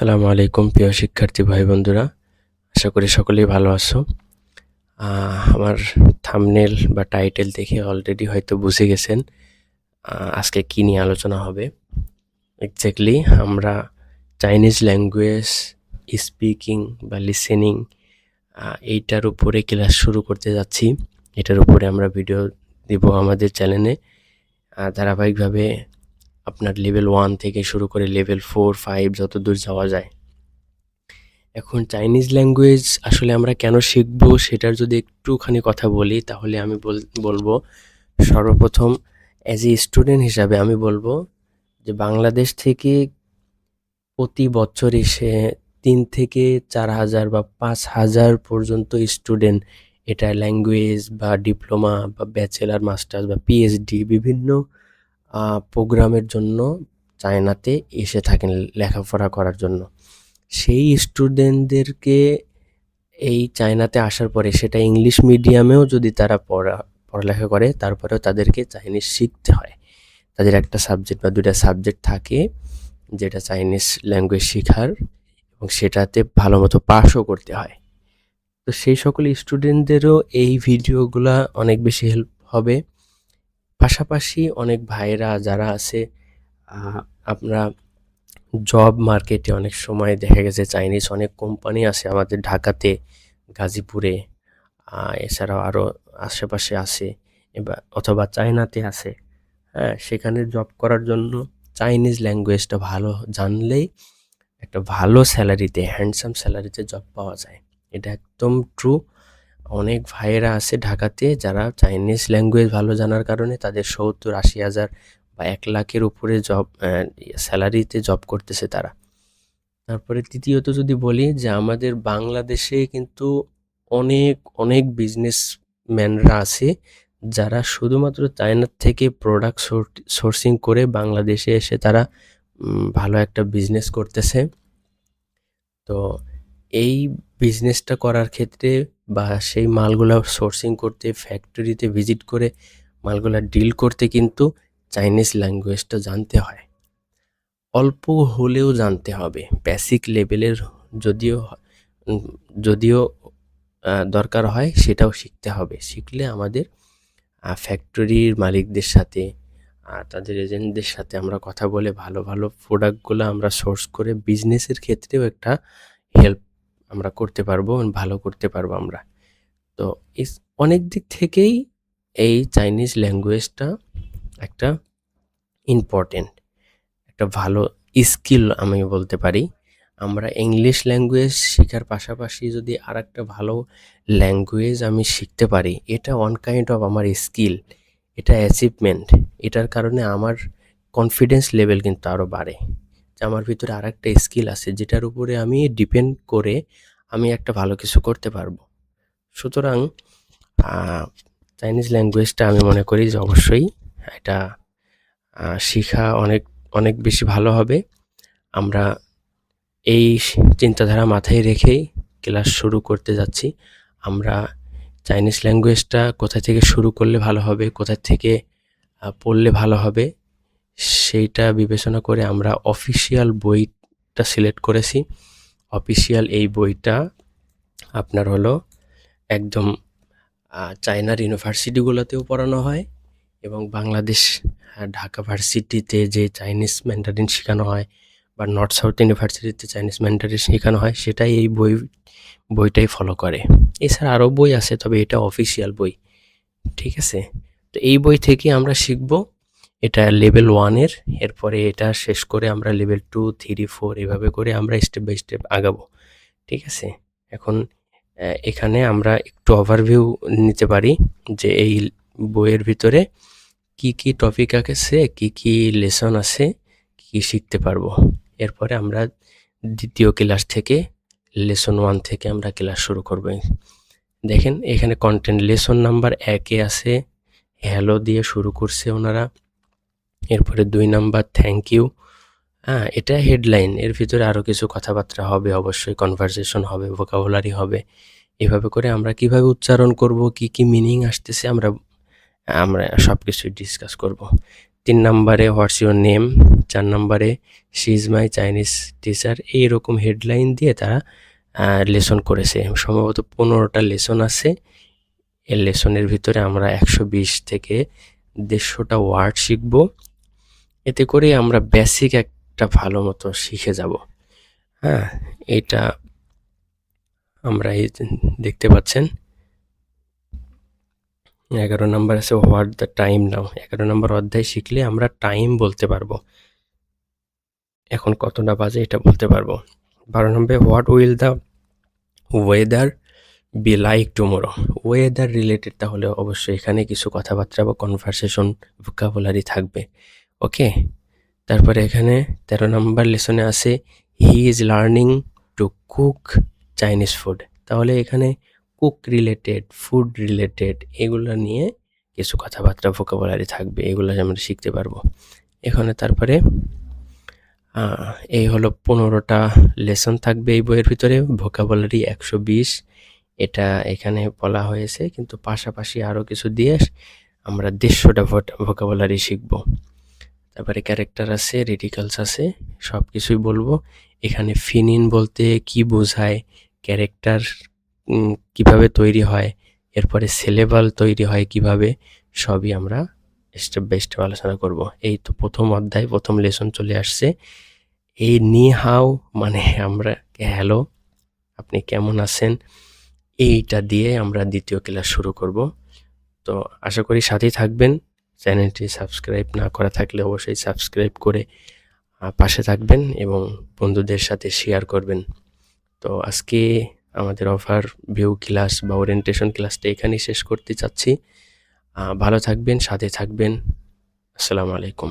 আসসালামু আলাইকুম, প্রিয় শিক্ষার্থী ভাই বন্ধুরা। আশা করি সকলেই ভালো আছো। আমার থামনেল বা টাইটেল দেখে অলরেডি হয়তো বুঝে গেছেন আজকে কী নিয়ে আলোচনা হবে। এক্স্যাক্টলি আমরা চাইনিজ ল্যাঙ্গুয়েজ স্পিকিং বা লিসেনিং এইটার উপরে ক্লাস শুরু করতে যাচ্ছি। এটার উপরে আমরা ভিডিও দিব আমাদের চ্যানেলে ধারাবাহিকভাবে আপনার লেভেল ওয়ান থেকে শুরু করে লেভেল ফোর ফাইভ যত দূর যাওয়া যায়। এখন চাইনিজ ল্যাঙ্গুয়েজ আসলে আমরা কেন শিখব সেটার যদি একটুখানি কথা বলি, তাহলে আমি বল- বলব সর্বপ্রথম অ্যাজ এ স্টুডেন্ট হিসাবে আমি বলব যে বাংলাদেশ থেকে প্রতি বছর এসে তিন থেকে চার হাজার বা পাঁচ হাজার পর্যন্ত স্টুডেন্ট এটা ল্যাঙ্গুয়েজ বা ডিপ্লোমা বা ব্যাচেলার মাস্টার্স বা পিএইচডি বিভিন্ন প্রোগ্রামের জন্য চায়নাতে এসে থাকেন লেখাপড়া করার জন্য। সেই স্টুডেন্টদেরকে এই চায়নাতে আসার পরে সেটা ইংলিশ মিডিয়ামেও যদি তারা পড়া, পড়ালেখা করে, তারপরেও তাদেরকে চাইনিজ শিখতে হয়। তাদের একটা সাবজেক্ট বা দুটা সাবজেক্ট থাকে, যেটা চাইনিজ ল্যাঙ্গুয়েজ শেখার এবং সেটাতে ভালো মতো পাসও করতে হয়। তো সেই সকল স্টুডেন্টদেরও এই ভিডিওগুলা অনেক বেশি হেল্প হবে। পাশাপাশি অনেক ভাইরা যারা আছে আমরা জব মার্কেটে অনেক সময় দেখা গেছে চাইনিজ অনেক কোম্পানি আছে আমাদের ঢাকাতে, গাজীপুরে এছাড়াও আরও আশেপাশে আছে এবার অথবা চায়নাতে আছে। হ্যাঁ সেখানে জব করার জন্য চাইনিজ ল্যাঙ্গুয়েজটা ভালো জানলেই একটা ভালো স্যালারিতে হ্যান্ডসাম স্যালারিতে জব পাওয়া যায়। এটা একদম ট্রু অনেক ভাইয়েরা আছে ঢাকাতে যারা চাইনিজ ল্যাঙ্গুয়েজ ভালো জানার কারণে তাদের সত্তর আশি হাজার বা এক লাখের উপরে জব স্যালারিতে জব করতেছে তারা। তারপরে তৃতীয়ত যদি বলি যে আমাদের বাংলাদেশে কিন্তু অনেক অনেক বিজনেসম্যানরা আছে যারা শুধুমাত্র চায়নার থেকে প্রোডাক্ট সোর্সিং করে বাংলাদেশে এসে তারা ভালো একটা বিজনেস করতেছে। তো এই বিজনেসটা করার ক্ষেত্রে বা সেই মালগুলা সোর্সিং করতে ফ্যাক্টরিতে ভিজিট করে মালগুলা ডিল করতে কিন্তু চাইনিজ ল্যাঙ্গুয়েজটা জানতে হয়। অল্প হলেও জানতে হবে। বেসিক লেভেলের যদিও যদিও দরকার হয় সেটাও শিখতে হবে। শিখলে আমাদের ফ্যাক্টরির মালিকদের সাথে তাদের এজেন্টদের সাথে আমরা কথা বলে ভালো ভালো প্রোডাক্টগুলো আমরা সোর্স করে বিজনেসের ক্ষেত্রেও একটা হেল্প আমরা করতে পারব, ভালো করতে পারব আমরা। তো অনেক দিক থেকেই এই চাইনিজ ল্যাঙ্গুয়েজটা একটা ইম্পর্টেন্ট একটা ভালো স্কিল আমি বলতে পারি। আমরা ইংলিশ ল্যাঙ্গুয়েজ শেখার পাশাপাশি যদি আর একটা ভালো ল্যাঙ্গুয়েজ আমি শিখতে পারি, এটা ওয়ান কাইন্ড অফ আমার স্কিল এটা অ্যাচিভমেন্ট এটার কারণে আমার কনফিডেন্স লেভেল কিন্তু আরও বাড়ে। আমার ভিতরে আর একটা স্কিল আছে, যেটার উপরে আমি ডিপেন্ড করে আমি একটা ভালো কিছু করতে পারব। সুতরাং চাইনিজ ল্যাঙ্গুয়েজটা আমি মনে করি যে অবশ্যই এটা শিখা অনেক অনেক বেশি ভালো হবে। আমরা এই চিন্তাধারা মাথায় রেখেই ক্লাস শুরু করতে যাচ্ছি। আমরা চাইনিজ ল্যাঙ্গুয়েজটা কোথা থেকে শুরু করলে ভালো হবে কোথা থেকে পড়লে ভালো হবে সেইটা বিবেচনা করে আমরা অফিসিয়াল বইটা সিলেক্ট করেছি। অফিসিয়াল এই বইটা আপনার হলো একদম চায়নার ইউনিভার্সিটিগুলোতেও পড়ানো হয় এবং বাংলাদেশ ঢাকা ভার্সিটিতে যে চাইনিজ ম্যান্ডারিন শেখানো হয় বা নর্থ সাউথ ইউনিভার্সিটিতে চাইনিজ ম্যান্ডারিন শেখানো হয়, সেটাই এই বই, বইটাই ফলো করে। এছাড়া আরও বই আছে, তবে এটা অফিসিয়াল বই, ঠিক আছে? তো এই বই থেকে আমরা শিখব এটা লেভেল ওয়ানের এরপরে এটা শেষ করে আমরা লেভেল টু থ্রি ফোর এভাবে করে আমরা স্টেপ বাই স্টেপ আগাবো, ঠিক আছে? এখন এখানে আমরা একটু ওভারভিউ নিতে পারি যে এই বইয়ের ভিতরে কি কি টপিক আছে, কি কি লেসন আছে, কি শিখতে পারব? এরপরে আমরা দ্বিতীয় ক্লাস থেকে লেসন ওয়ান থেকে আমরা ক্লাস শুরু করব। দেখেন, এখানে কন্টেন্ট লেসন নাম্বার একে আছে হ্যালো দিয়ে শুরু করছে ওনারা। এরপরে দুই নাম্বার থ্যাংক ইউ হ্যাঁ এটা হেডলাইন এর ভিতরে আরও কিছু কথাবার্তা হবে, অবশ্যই কনভারসেশন হবে ভোকাবুলারি হবে। এভাবে করে আমরা কীভাবে উচ্চারণ করব, কি কি মিনিং আসতেছে, আমরা আমরা সব কিছুই ডিসকাস করব। তিন নম্বরে হোয়াটস ইউর নেম চার নম্বরে she is my Chinese teacher এইরকম হেডলাইন দিয়ে তারা লেসন করেছে। সম্ভবত পনেরোটা লেসন আছে। এই লেসনের ভিতরে আমরা একশো বিশ থেকে দেড়শোটা ওয়ার্ড শিখব। এতে করে আমরা বেসিক একটা ভালো মতো শিখে যাব। হ্যাঁ এটা আমরা এই দেখতে পাচ্ছেন। এগারো নম্বর আছে হোয়াট দ্য টাইম নাও এগারো নম্বর অধ্যায় শিখলে আমরা টাইম বলতে পারব। এখন কতটা বাজে এটা বলতে পারব। বারো নম্বরে what will the weather be like tomorrow weather related তাহলে অবশ্যই এখানে কিছু কথাবার্তা বা কনভারসেশন ভোকাবুলারি থাকবে। ওকে তারপরে এখানে তেরো নম্বর লেসনে আছে he is learning to cook Chinese food তাহলে এখানে কুক রিলেটেড ফুড রিলেটেড এগুলো নিয়ে কিছু কথাবার্তা ভোকাবুলারি থাকবে, এগুলো আমরা শিখতে পারব। এখানে তারপরে এই হলো পনেরোটা লেসন থাকবে এই বইয়ের ভিতরে ভোকাবুলারি একশো বিশ, এটা এখানে বলা হয়েছে, কিন্তু পাশাপাশি আরও কিছু দিয়ে আমরা দেড়শোটা ভোকাবুলারি শিখব। তারপরে ক্যারেক্টার আছে রেডিকালস আছে সব কিছুই বলব। এখানে ফিনিন বলতে কি বোঝায় ক্যারেক্টার কীভাবে তৈরি হয়, এরপরে সিলেবাল তৈরি হয় কীভাবে, সবই আমরা স্টেপ বাই স্টেপ আলোচনা করব। এই তো প্রথম অধ্যায়, প্রথম লেসন চলে আসছে। এই নি হাও মানে আমরা, হ্যালো, আপনি কেমন আছেন? এইটা দিয়ে আমরা দ্বিতীয় ক্লাস শুরু করব। তো আশা করি সাথেই থাকবেন। চ্যানেলটি সাবস্ক্রাইব না করা থাকলে অবশ্যই সাবস্ক্রাইব করে পাশে থাকবেন এবং বন্ধুদের সাথে শেয়ার করবেন। তো আজকে আমাদের অফার ভিউ ক্লাস বা ওরিয়েন্টেশন ক্লাসটা এখানেই শেষ করতে চাচ্ছি। ভালো থাকবেন, সাথে থাকবেন। আসসালামু আলাইকুম।